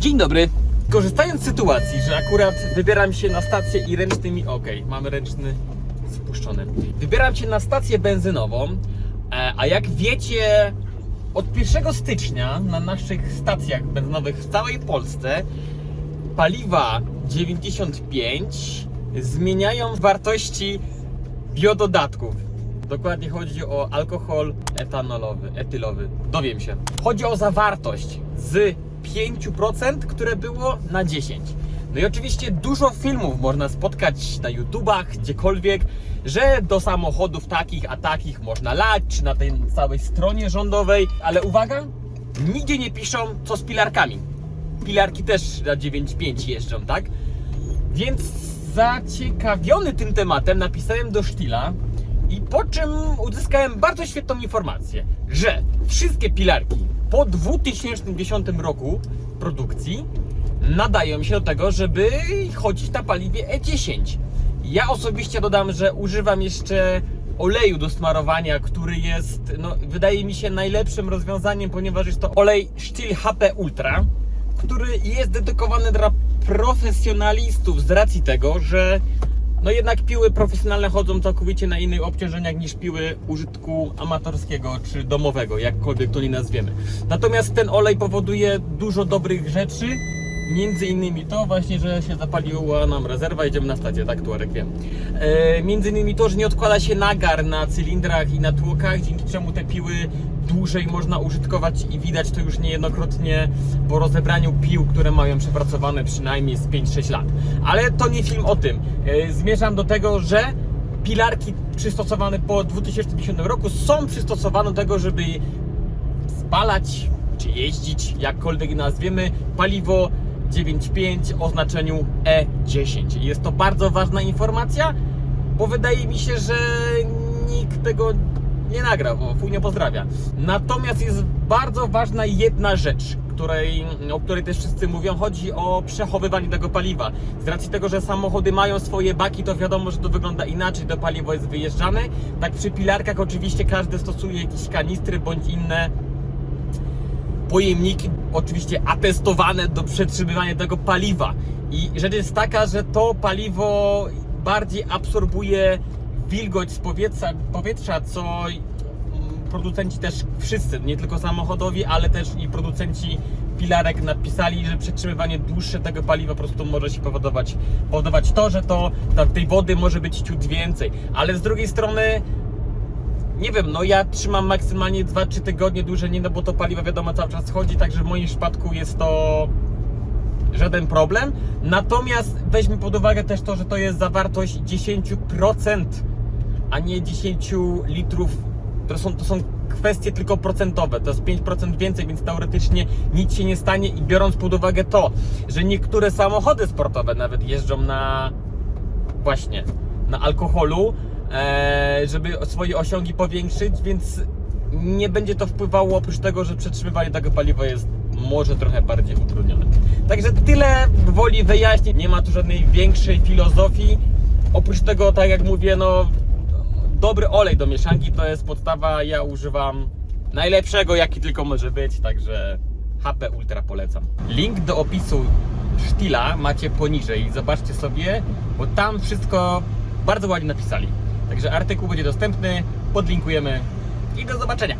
Dzień dobry. Korzystając z sytuacji, że akurat wybieram się na stację i ręczny mi. Okej, mamy ręczny spuszczony. Wybieram się na stację benzynową, e, a jak wiecie, od 1 stycznia na naszych stacjach benzynowych w całej Polsce paliwa 95 zmieniają wartości biododatków. Dokładnie chodzi o alkohol etanolowy, etylowy. Dowiem się. Chodzi o zawartość z 5%, które było na 10%. No i oczywiście dużo filmów można spotkać na YouTubach, gdziekolwiek, że do samochodów takich a takich można lać, czy na tej całej stronie rządowej, ale uwaga, nigdzie nie piszą co z pilarkami. Pilarki też na 9.5 jeżdżą, tak? Więc zaciekawiony tym tematem napisałem do Sztila i po czym uzyskałem bardzo świetną informację, że wszystkie pilarki po 2010 roku produkcji nadają się do tego, żeby chodzić na paliwie E10. Ja osobiście dodam, że używam jeszcze oleju do smarowania, który jest, no, wydaje mi się najlepszym rozwiązaniem, ponieważ jest to olej Stihl HP Ultra, który jest dedykowany dla profesjonalistów z racji tego, że no jednak piły profesjonalne chodzą całkowicie na innych obciążeniach niż piły użytku amatorskiego czy domowego, jakkolwiek to nie nazwiemy. Natomiast ten olej powoduje dużo dobrych rzeczy, między innymi to właśnie, że się zapaliła nam rezerwa, jedziemy na stację, tak Tuarek wiem. E, między innymi to, że nie odkłada się nagar na cylindrach i na tłokach, dzięki czemu te piły dłużej można użytkować i widać to już niejednokrotnie po rozebraniu pił, które mają przepracowane przynajmniej z 5-6 lat. Ale to nie film o tym. E, zmierzam do tego, że pilarki przystosowane po 2010 roku są przystosowane do tego, żeby spalać czy jeździć, jakkolwiek nazwiemy, paliwo 9.5 o znaczeniu E10. I Jest to bardzo ważna informacja, bo wydaje mi się, że nikt tego nie nagrał, bo fuj nie pozdrawia. Natomiast jest bardzo ważna jedna rzecz, której, o której też wszyscy mówią, chodzi o przechowywanie tego paliwa. Z racji tego, że samochody mają swoje baki, to wiadomo, że to wygląda inaczej, to paliwo jest wyjeżdżane. Tak przy pilarkach oczywiście każdy stosuje jakieś kanistry bądź inne pojemniki, oczywiście atestowane do przetrzymywania tego paliwa. I rzecz jest taka, że to paliwo bardziej absorbuje wilgoć z powietrza, powietrza co mm, producenci też wszyscy, nie tylko samochodowi, ale też i producenci pilarek napisali, że przetrzymywanie dłuższe tego paliwa po prostu może się powodować, powodować to, że to tej wody może być ciut więcej. Ale z drugiej strony nie wiem, no ja trzymam maksymalnie 2-3 tygodnie dłużej, nie no bo to paliwo wiadomo cały czas chodzi, także w moim przypadku jest to żaden problem. Natomiast weźmy pod uwagę też to, że to jest zawartość 10%, a nie 10 litrów. To są, to są kwestie tylko procentowe, to jest 5% więcej, więc teoretycznie nic się nie stanie i biorąc pod uwagę to, że niektóre samochody sportowe nawet jeżdżą na właśnie na alkoholu, żeby swoje osiągi powiększyć, więc nie będzie to wpływało oprócz tego, że przetrzymywanie tego paliwa jest może trochę bardziej utrudnione. Także tyle woli wyjaśnień, nie ma tu żadnej większej filozofii. Oprócz tego, tak jak mówię, no dobry olej do mieszanki to jest podstawa, ja używam najlepszego jaki tylko może być, także HP Ultra polecam. Link do opisu Sztila macie poniżej, zobaczcie sobie, bo tam wszystko bardzo ładnie napisali. Także artykuł będzie dostępny, podlinkujemy i do zobaczenia.